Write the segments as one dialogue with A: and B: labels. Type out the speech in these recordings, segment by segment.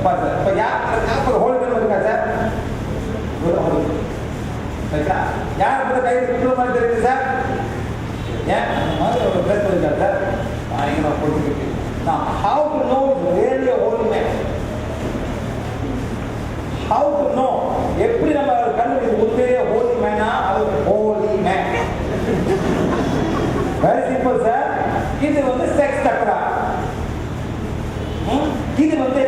A: பாரு சார் இப்போ யார் யாருக்கு ஒரு இருக்கா சார் ஒரு ரைட்டா யார் கூட கை மாதிரி தெரியுது சார் ஏன் மாதிரி ஒரு இருக்கா சார் பயங்கரமா போட்டுக்கிட்டு நான் how to know really whole man how to know எப்படி நம்ம கண்டுபிடிச்சு உண்மையிலேயே மேனா அது holy man very simple sir இது வந்து செக்ஸ் தக்கரா ம்? இது வந்து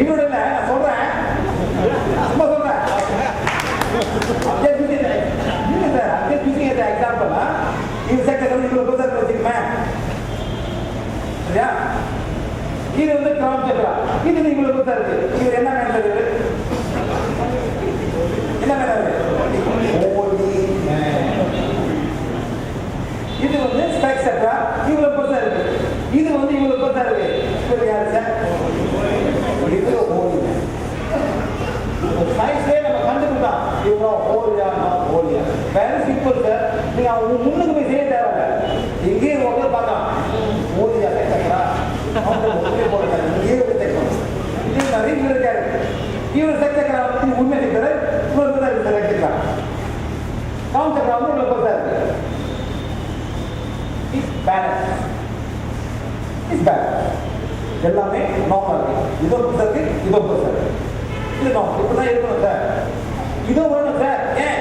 A: இவரோட இல்ல, நான் சொல்றேன். சும்மா சொல்றேன். அப்படியே இல்ல. சார் அப்படியே example, ஆ? இது செக்ஸ் சக்கரம் இவ்வளவு பெருசா இருக்கு வச்சுக்கோமே சரியா? இது வந்து கிரவுன் சக்கரா இது வந்து இவ்வளவு பெருசா இருக்கு. இது என்ன இது? என்ன மேன் இது வந்து ஸ்பெக்ஸ் சக்கரா இவ்வளவு பெருசா இருக்கு. இது வந்து இவ்வளவு பெருசா இருக்கு இது யாரு சார் இது ஹோலி மேன் சயின்ஸ்லேயே நம்ம கண்டுபிடிக்கலாம் இவ்வளோ ஹோலியா நான் பேலன்ஸ் சிம்பிள் சார் நீங்கள் அவங்க முன்னுக்கு போய் செய்ய தேவையில்ல. எங்கேயே உட்காந்து பார்க்கலாம் ஹோலியா கேட்கறா இங்கேயே தைக்கணும் இதே மாதிரி இவர் இருக்காரு இவர் செக்டரா வந்து உண்மை இருக்கிறார் இவர் தான் இருக்கு செக்டரா சக்கரா வந்து இவ்வளோ பெருசா இருக்கு. இஸ் பேலன்ஸ் இஸ் பேலன்ஸ் எல்லாமே நார்மலாக இதோ பெருசா இதோ பெருசா இருக்கு இது இருக்கணும் சார் இதோ வரணும் சார் ஏன்?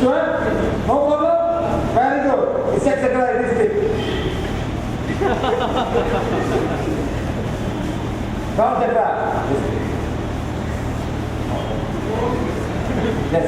A: Sure? No problem? Very good. It's etc. It is big. Round etc. Yes.